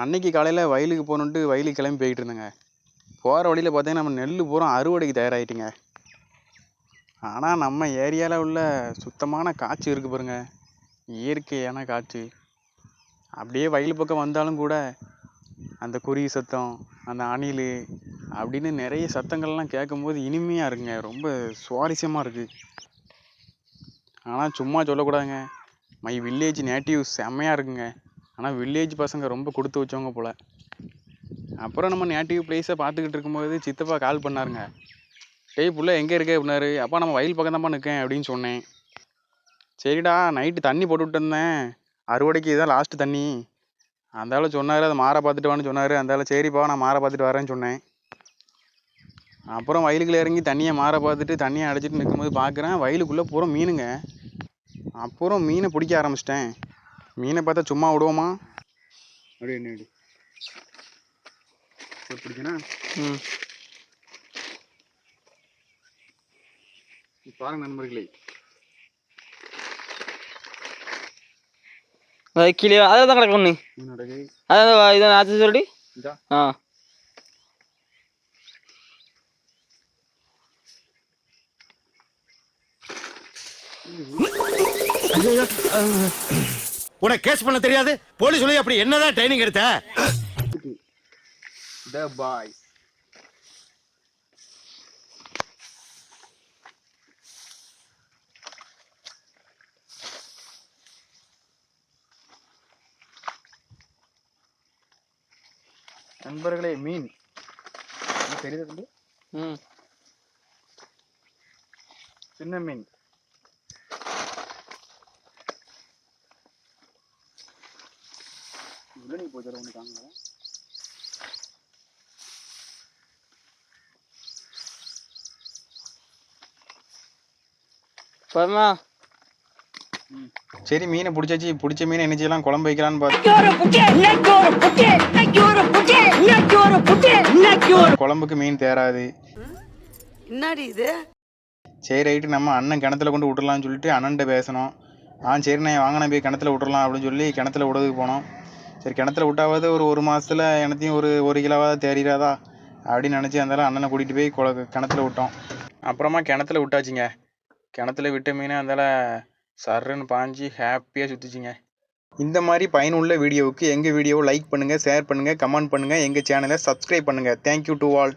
அன்னைக்கு காலையில் வயலுக்கு போகணுன்ட்டு வயலுக்கு கிளம்பி போய்கிட்டு இருந்தேங்க போகிற வழியில் பார்த்தீங்கன்னா நம்ம நெல் பூரா அறுவடைக்கு தயாராகிட்டுங்க ஆனால் நம்ம ஏரியாவில் உள்ள சுத்தமான காற்று இருக்குது பாருங்க. இயற்கையான காற்று. அப்படியே வயல் பக்கம் வந்தாலும் கூட அந்த குருவி சத்தம் அந்த அணில் அப்படின்னு நிறைய சத்தங்கள்லாம் கேட்கும்போது இனிமையாக இருக்குங்க. ரொம்ப சுவாரஸ்யமாக இருக்குது ஆனால் சும்மா சொல்லக்கூடாதுங்க. மை வில்லேஜ் நேட்டிவ் செம்மையாக இருக்குங்க. ஆனால் வில்லேஜ் பசங்க ரொம்ப கொடுத்து வச்சவங்க போல். அப்புறம் நம்ம நேட்டிவ் பிளேஸை பார்த்துக்கிட்டு இருக்கும்போது சித்தப்பா கால் பண்ணாருங்க. டேய் புள்ள எங்கே இருக்க? அப்படின்னாரு. அப்பா நம்ம வயல் பக்கம் தான்ப்பா நிற்கேன் அப்படின்னு சொன்னேன். சரிடா நைட்டு தண்ணி போட்டுவிட்டு இருந்தேன் அறுவடைக்கு இதான் லாஸ்ட்டு தண்ணி. அந்த சொன்னார் அதை மாற பார்த்துட்டு வான்னு சொன்னார். அந்த சரிப்பா நான் மாற பார்த்துட்டு வரேன்னு சொன்னேன். அப்புறம் வயலுக்குள்ள இறங்கி தண்ணியை மாற பார்த்துட்டு தண்ணியை அடைச்சிட்டு நிற்கும்போது பார்க்குறேன் வயலுக்குள்ளே பூரா மீனுங்க. அப்புறம் மீனை பிடிக்க ஆரம்பிச்சிட்டேன். மீனை பார்த்தா சும்மா விடுவோமா? அப்படியே என்ன பிடிக்கணும் ம். பாருங்க நண்பர்களே. கீழே அதில் தான் கிடக்கு ஒன்று அதான் இதை ஆச்சு சொல்லி. ஆ. உனக்கு கேஸ் பண்ண தெரியாது? போலீஸ் சொல்லி அப்படி என்னதான் ட்ரைனிங் எடுத்த? த பாய் நண்பர்களே மீன். இது தெரியுது சின்ன மீன். உள்ளே போச்சு ஒன்று தாங்க பரமா. சரி மீனை பிடிச்சாச்சு. பிடிச்ச மீனை என்ன செய்யலாம்? குழம்பு வைக்கலான்னு பார்த்து குழம்புக்கு மீன் தேராது. என்னடி இது? சரி ரைட்டு. நம்ம அண்ணன் கிணத்துல கொண்டு விட்டுறலாம்னு சொல்லிட்டு அண்ணன்ட்ட பேசணும். ஆ சரிண்ணே வாங்கண்ணே போய் கிணத்துல விட்டுறலாம் அப்படின்னு சொல்லி கிணத்துல விடுறதுக்கு போனோம். சரி கிணத்துல விட்டாவது ஒரு ஒரு மாசத்துல எனத்தையும் ஒரு ஒரு கிலோவாக தேறிடாதா? அப்படின்னு நினச்சி அந்தாலும் அண்ணனை கூட்டிகிட்டு போய் குள கிணத்துல விட்டோம். அப்புறமா கிணத்துல விட்டாச்சுங்க. கிணத்துல விட்ட மீனை அந்தால சர்ருன்னு பாஞ்சு ஹாப்பியாக சுற்றிச்சிங்க இந்த மாதிரி பயனுள்ள வீடியோவுக்கு எங்கள் வீடியோவை லைக் பண்ணுங்கள் ஷேர் பண்ணுங்கள் கமெண்ட் பண்ணுங்கள் எங்கள் சேனலை சப்ஸ்கிரைப் பண்ணுங்கள் தேங்க்யூ டு ஆல்